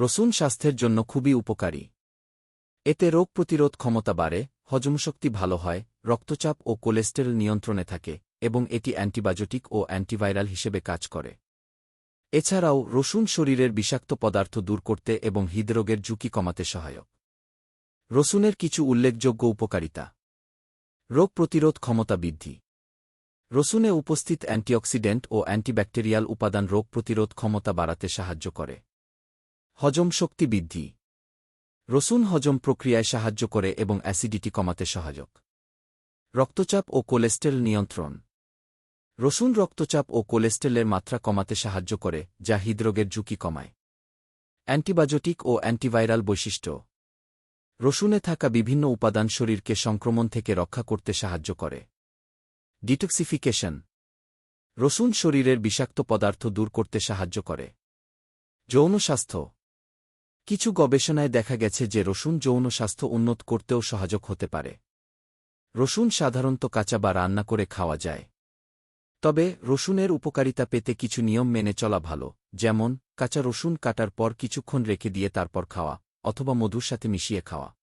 রসুন স্বাস্থ্যের জন্য খুবই উপকারী। এতে রোগ প্রতিরোধ ক্ষমতা বাড়ে হজমশক্তি ভালো হয়, রক্তচাপ ও কোলেস্টেরল নিয়ন্ত্রণে থাকে, এবং এটি অ্যান্টিবায়োটিক ও অ্যান্টিভাইরাল হিসেবে কাজ করে। এছাড়াও, রসুন শরীরের বিষাক্ত পদার্থ দূর করতে এবং হৃদরোগের ঝুঁকি কমাতে সহায়ক। রসুনের কিছু উল্লেখযোগ্য উপকারিতা। রোগ প্রতিরোধ ক্ষমতা বৃদ্ধি। রসুনে উপস্থিত অ্যান্টিঅক্সিডেন্ট ও অ্যান্টিব্যাকটেরিয়াল উপাদান রোগ প্রতিরোধ ক্ষমতা বাড়াতে সাহায্য করে। হজম শক্তি বৃদ্ধি। রসুন হজম প্রক্রিয়ায় সাহায্য করে এবং অ্যাসিডিটি কমাতে সহায়ক। রক্তচাপ ও কোলেস্টেরল নিয়ন্ত্রণ। রসুন রক্তচাপ ও কোলেস্টেরলের মাত্রা কমাতে সাহায্য করে, যা হৃদরোগের ঝুঁকি কমায়। অ্যান্টিবায়োটিক ও অ্যান্টিভাইরাল বৈশিষ্ট্য। রসুনে থাকা বিভিন্ন উপাদান শরীরকে সংক্রমণ থেকে রক্ষা করতে সাহায্য করে। ডিটক্সিফিকেশন। রসুন শরীরের বিষাক্ত পদার্থ দূর করতে সাহায্য করে। যৌন স্বাস্থ্য। কিছু গবেষণায় দেখা গেছে যে রসুন যৌন স্বাস্থ্য উন্নত করতেও সহায়ক হতে পারে। রসুন সাধারণত কাঁচা বা রান্না করে খাওয়া যায়। তবে রসুনের উপকারিতা পেতে কিছু নিয়ম মেনে চলা ভালো, যেমন, কাঁচা রসুন কাটার পর কিছুক্ষণ রেখে দিয়ে তারপর খাওয়া, অথবা মধুর সাথে মিশিয়ে খাওয়া।